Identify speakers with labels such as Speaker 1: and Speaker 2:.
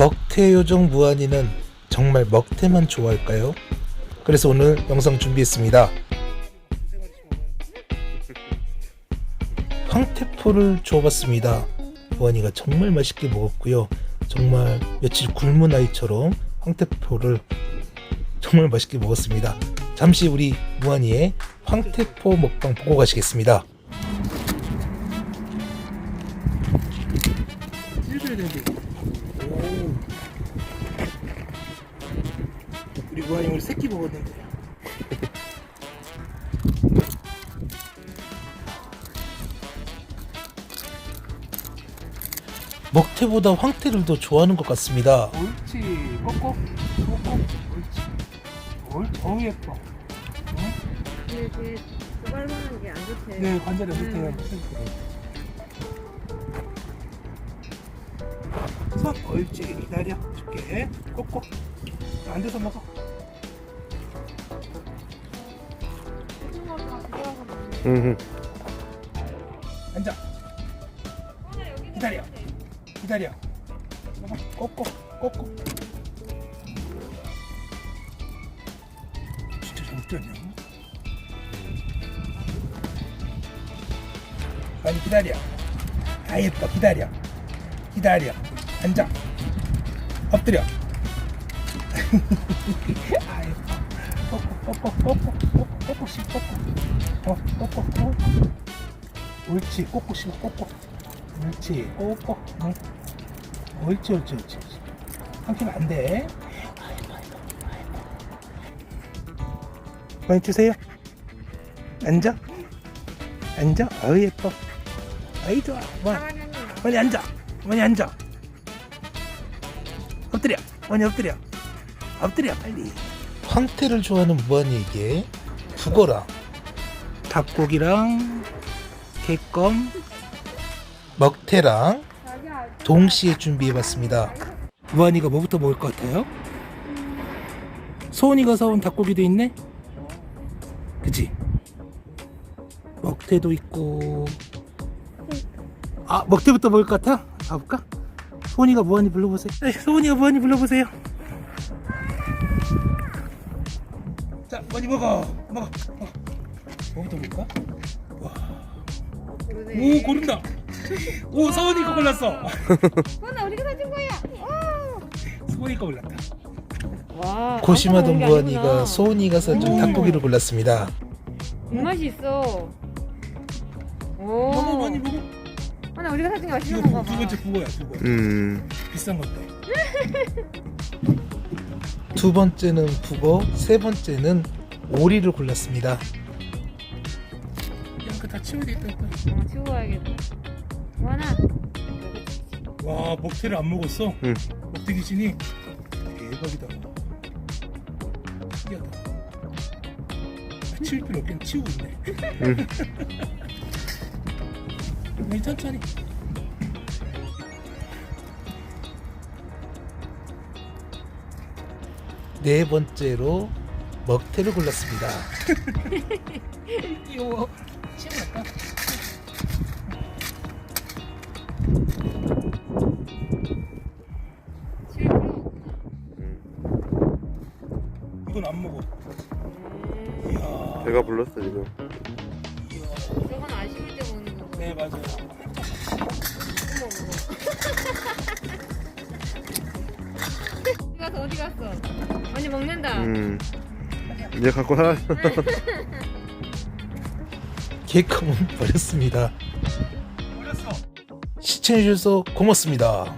Speaker 1: 먹태 요정 무한이는 정말 먹태만 좋아할까요? 그래서 오늘 영상 준비했습니다. 황태포를 주워봤습니다. 무한이가 정말 맛있게 먹었고요. 정말 며칠 굶은 아이처럼 황태포를 정말 맛있게 먹었습니다. 잠시 우리 무한이의 황태포 먹방 보고 가시겠습니다. 무한이 오늘 새끼 먹었는데. 먹태보다 황태를 더 좋아하는 것 같습니다.
Speaker 2: 옳지. 꼭꼭 꼭꼭 옳지. 옳지 어우 예뻐.
Speaker 3: 근데 이게 게안 좋대.
Speaker 2: 네 관절에
Speaker 3: 음.
Speaker 2: 밑에 손 옳지. 기다려. 줄게. 꼭꼭 앉아서 먹어 앉아. 기다려. 기다려. 꼭꼭 꼭꼭. 진짜 잘 뛰었냐? 많이 기다려. 아 예뻐 기다려. 기다려. 앉아. 엎드려. 아 예뻐 어뭐 엎드려 엎드려 빨리
Speaker 1: 황태를 좋아하는 무한이에게 북어랑
Speaker 2: 닭고기랑 개껌
Speaker 1: 먹태랑 동시에 준비해봤습니다.
Speaker 2: 무한이가 뭐부터 먹을 것 같아요? 소은이가 사온 닭고기도 있네? 그치? 먹태도 있고 아 먹태부터 먹을 것 같아? 가볼까? 소은이가 무한이 불러보세요 네, 소은이가 무한이 불러보세요 자 무한이 먹어 먹어 먹어 뭐부터 먹을까? 오 고른다 오 서은이가 골랐어
Speaker 3: 나 우리가 사준 거야.
Speaker 2: 소은이가 골랐다
Speaker 3: 와.
Speaker 1: 무한이가
Speaker 3: 아니구나.
Speaker 1: 소은이가 사준
Speaker 2: 음.
Speaker 1: 닭고기를 골랐습니다.
Speaker 3: 맛이 있어. 오.
Speaker 2: 먹어 많이 먹어
Speaker 3: 아, 나 우리가 사준 게
Speaker 2: 이거
Speaker 3: 맛있는
Speaker 2: 두,
Speaker 3: 건가
Speaker 2: 두
Speaker 3: 봐.
Speaker 2: 번째 국어야 국어
Speaker 4: 음.
Speaker 2: 비싼 건데
Speaker 1: 두 번째는 북어, 세 번째는 오리를 골랐습니다.
Speaker 2: 그냥 그다 치워야 되겠다
Speaker 3: 어, 치고 가야겠다. 원아.
Speaker 2: 와 먹태를 안 먹었어
Speaker 4: 응.
Speaker 2: 먹태 귀신이 대박이다 신기하다 아, 치울 필요 없긴 치우고 있네
Speaker 4: 응.
Speaker 2: 천천히
Speaker 1: 네 번째로 먹태를 골랐습니다.
Speaker 3: 칠 필요 없구나.
Speaker 2: 이건 안 먹어
Speaker 3: 음,
Speaker 2: 이야
Speaker 4: 배가 불렀어 지금.
Speaker 3: 저건 아쉬울 때 먹는 거고.
Speaker 2: 네 맞아요
Speaker 3: 어머, 갔어? 어디 갔어? 언니 먹는다.
Speaker 4: 음. 이제 갖고 살아.
Speaker 1: 개껌은 버렸습니다. 시청해주셔서 고맙습니다.